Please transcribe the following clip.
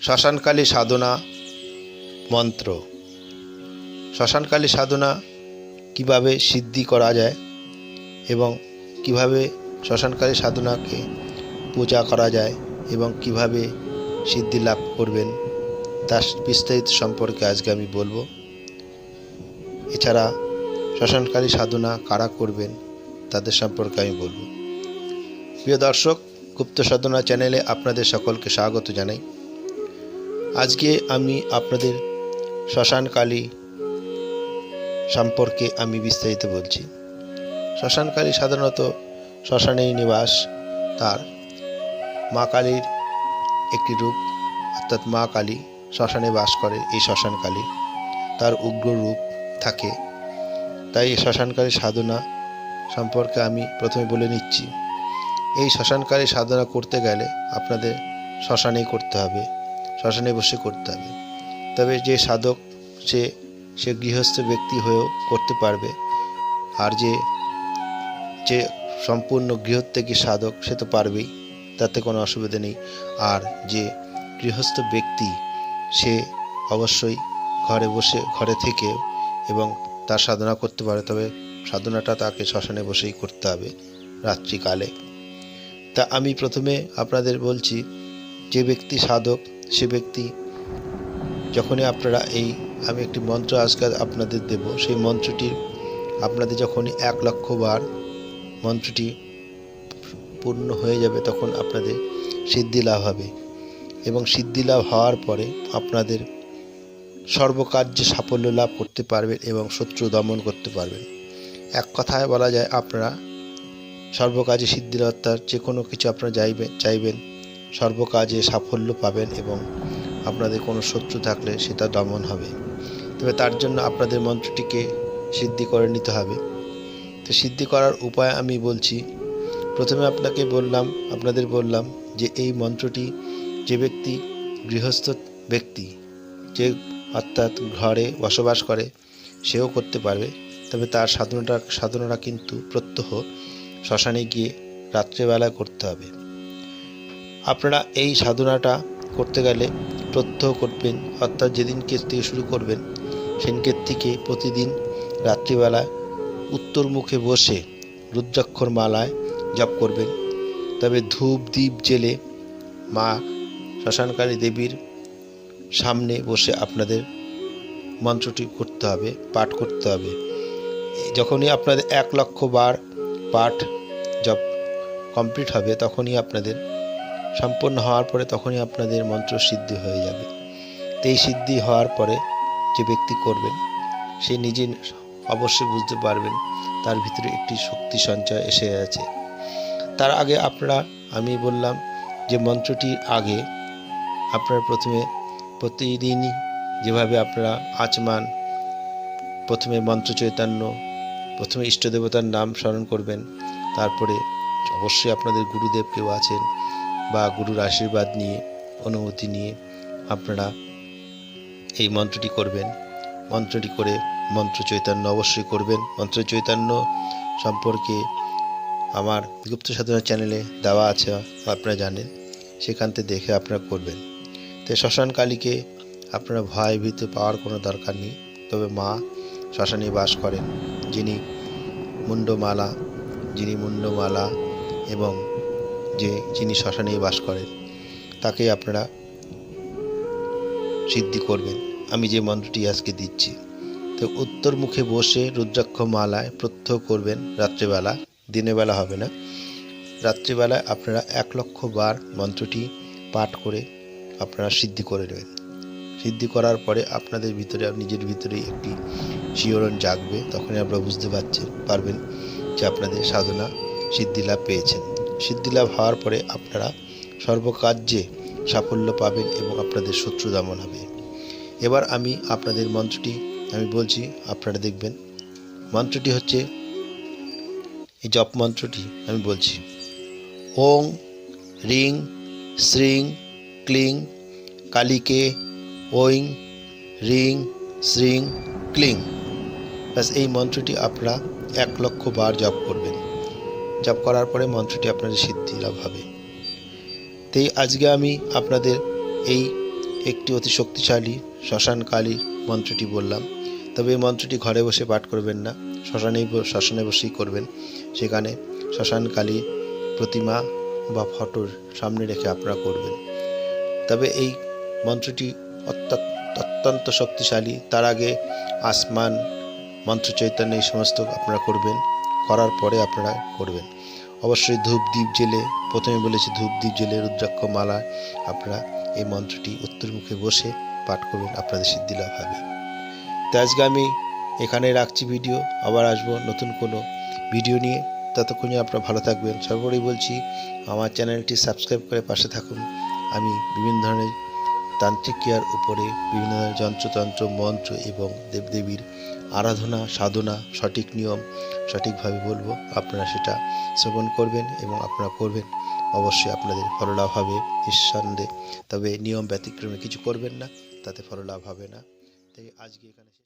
শ্মশানকালী সাধনা মন্ত্র। শ্মশানকালী সাধনা কীভাবে সিদ্ধি করা যায় এবং কীভাবে শ্মশানকালী সাধনাকে পূজা করা যায় এবং কীভাবে সিদ্ধি লাভ করবেন, তার বিস্তারিত সম্পর্কে আজকে আমি বলব। এছাড়া শ্মশানকালী সাধনা কারা করবেন, তাদের সম্পর্কে আমি বলব। প্রিয় দর্শক, গুপ্ত সাধনা চ্যানেলে আপনাদের সকলকে স্বাগত জানাই। আজকে আমি আপনাদের শ্মশানকালী সম্পর্কে আমি বিস্তারিত বলছি। শ্মশানকালী সাধারণত শ্মশানেই নিবাস, তার মা কালীর একটি রূপ, অর্থাৎ মা কালী শ্মশানে বাস করে, এই শ্মশানকালী তার উগ্র রূপ থাকে। তাই এই শ্মশানকালী সাধনা সম্পর্কে আমি প্রথমে বলে নিচ্ছি। এই শ্মশানকালী সাধনা করতে গেলে আপনাদের শ্মশানেই করতে হবে। শ্মশানে বসে করতে হবে। তবে যে সাধক, সে সে গৃহস্থ ব্যক্তি হয়েও করতে পারবে। আর যে যে সম্পূর্ণ গৃহত্যাগী সাধক, সে তো পারবেই। তাতে কোনো অসুবিধা নেই। আর যে গৃহস্থ ব্যক্তি, সে অবশ্যই ঘরে বসে, ঘরে থেকে এবং তার সাধনা করতে পারে। তবে সাধনাটা তাকে শ্মশানে বসেই করতে হবে রাত্রিকালে। তা আমি প্রথমে আপনাদের বলছি, যে ব্যক্তি সাধক সে ব্যক্তি যখনই আপনারা এই, আমি একটি মন্ত্র আজকে আপনাদের দেব, সেই মন্ত্রটি আপনাদের যখনই এক লক্ষ বার মন্ত্রটি পূর্ণ হয়ে যাবে, তখন আপনাদের সিদ্ধি লাভ হবে। এবং সিদ্ধি লাভ হওয়ার পরে আপনাদের সর্বকার্যে সাফল্য লাভ করতে পারবেন এবং শত্রু দমন করতে পারবেন। এক কথায় বলা যায়, আপনারা সর্বকাজে সিদ্ধি অর্থাৎ যে কোনো কিছু আপনারা চাইবেন চাইবেন সর্বকাজে সাফল্য পাবেন এবং আপনাদের কোনো শত্রু থাকলে সেটা দমন হবে। তবে তার জন্য আপনাদের মন্ত্রটিকে সিদ্ধি করে নিতে হবে। তো সিদ্ধি করার উপায় আমি বলছি, প্রথমে আপনাকে বললাম, আপনাদের বললাম যে এই মন্ত্রটি যে ব্যক্তি গৃহস্থ ব্যক্তি, যে অর্থাৎ ঘরে বসবাস করে, সেও করতে পারবে। তবে তার সাধনাটা সাধনাটা কিন্তু প্রত্যহ শ্মশানে গিয়ে রাত্রেবেলা করতে হবে। আপনারা এই সাধনাটা করতে গেলে প্রত্যহ করবেন, অর্থাৎ যেদিনকে থেকে শুরু করবেন সেদিনকের থেকে প্রতিদিন রাত্রিবেলায় উত্তর মুখে বসে রুদ্রাক্ষর মালায় জপ করবেন। তবে ধূপ দ্বীপ জেলে মা শ্মশানকালী দেবীর সামনে বসে আপনাদের মন্ত্রটি করতে হবে, পাঠ করতে হবে। যখনই আপনাদের এক লক্ষ বার পাঠ জপ কমপ্লিট হবে, তখনই আপনাদের সম্পূর্ণ হওয়ার পরে তখনই আপনাদের মন্ত্র সিদ্ধি হয়ে যাবে। এই সিদ্ধি হওয়ার পরে যে ব্যক্তি করবেন, সে নিজে অবশ্যই বুঝতে পারবেন তার ভিতরে একটি শক্তি সঞ্চয় এসে আছে। তার আগে আপনারা, আমি বললাম যে মন্ত্রটির আগে আপনারা প্রথমে প্রতিদিনই যেভাবে আপনারা আচমান, প্রথমে মন্ত্র চৈতন্য, প্রথমে ইষ্টদেবতার নাম স্মরণ করবেন, তারপরে অবশ্যই আপনাদের গুরুদেব কেউ আছেন বা গুরুর আশীর্বাদ নিয়ে, অনুমতি নিয়ে আপনারা এই মন্ত্রটি করবেন। মন্ত্রটি করে মন্ত্র চৈতন্য অবশ্যই করবেন। মন্ত্র চৈতন্য সম্পর্কে আমার গুপ্ত সাধনা চ্যানেলে দেওয়া আছে, আপনারা জানেন। সেখান থেকে দেখে আপনারা করবেন। তো শ্মশান কালীকে আপনারা ভয়, ভীত পাওয়ার কোনো দরকার নেই। তবে মা শ্মশানে বাস করেন, যিনি মুন্ডমালা যিনি মুন্ডমালা এবং যে যিনি শ্মশানে বাস করেন তাকে আপনারা সিদ্ধি করবেন। আমি যে মন্ত্রটি আজকে দিচ্ছি, তো উত্তর মুখে বসে রুদ্রাক্ষ মালায় প্রত্যহ করবেন, রাত্রেবেলা দিনের বেলা হবে না। রাত্রিবেলায় আপনারা এক লক্ষ বার মন্ত্রটি পাঠ করে আপনারা সিদ্ধি করে নেবেন। সিদ্ধি করার পরে আপনাদের ভিতরে, নিজের ভিতরেই একটি শিহরণ জাগবে, তখনই আপনারা বুঝতে পারছেন, পারবেন যে আপনাদের সাধনা, সিদ্ধি লাভ পেয়েছেন। সিদ্ধিলাভ হওয়ার পরে আপনারা সর্বকার্যে সাফল্য পাবেন এবং আপনাদের শত্রু দমন হবে। এবার আমি আপনাদের মন্ত্রটি, আমি বলছি, আপনারা দেখবেন। মন্ত্রটি হচ্ছে, এই জপ মন্ত্রটি আমি বলছি। ওং, রিং, শ্রিং, ক্লিং, কালিকে ওইং রিং, শ্রিং, ক্লিং। ব্যাস, এই মন্ত্রটি আপনারা এক লক্ষ বার জপ করবেন। জপ করার পরে মন্ত্রটি আপনাদের সিদ্ধি লাভ হবে। তাই আজকে আমি আপনাদের এই একটি অতি শক্তিশালী শ্মশান কালী মন্ত্রটি বললাম। তবে এই মন্ত্রটি ঘরে বসে পাঠ করবেন না, শ্মশানেই ব- শ্মশানে বসেই করবেন। সেখানে শ্মশান কালী প্রতিমা বা ফটোর সামনে রেখে আপনারা করবেন। তবে এই মন্ত্রটি অত্যা- অত্যন্ত শক্তিশালী। তার আগে আসমান মন্ত্র চৈতন্য এই সমস্ত আপনারা করবেন। করার পরে আপনারা করবেন। অবশ্যই ধূপ দ্বীপ জেলে প্রথমে বলেছি ধূপ দ্বীপ জেলে রুদ্রাক্ষ মালা আপনারা এই মন্ত্রটি উত্তরমুখে বসে পাঠ করবেন আপনাদের সিদ্ধি লাভ হবে তো আজকে আমি এখানে রাখছি ভিডিও। আবার আসব নতুন কোনো ভিডিও নিয়ে। ততক্ষণে আপনারা ভালো থাকবেন। সর্বোপরি বলছি, আমার চ্যানেলটি সাবস্ক্রাইব করে পাশে থাকুন। আমি বিভিন্ন ধরনের তান্ত্রিক ক্রিয়ার উপরে বিভিন্ন ধরনের যন্ত্রতন্ত্র, মন্ত্র এবং দেবদেবীর আরাধনা, সাধনা, সঠিক নিয়ম, সঠিকভাবে বলব, আপনারা সেটা শ্রবণ করবেন এবং আপনারা করবেন। অবশ্যই আপনাদের ফললাভ হবে নিঃসন্দেহে। তবে নিয়ম ব্যতিক্রমে কিছু করবেন না, তাতে ফললাভ হবে না। তাই আজকে এখানে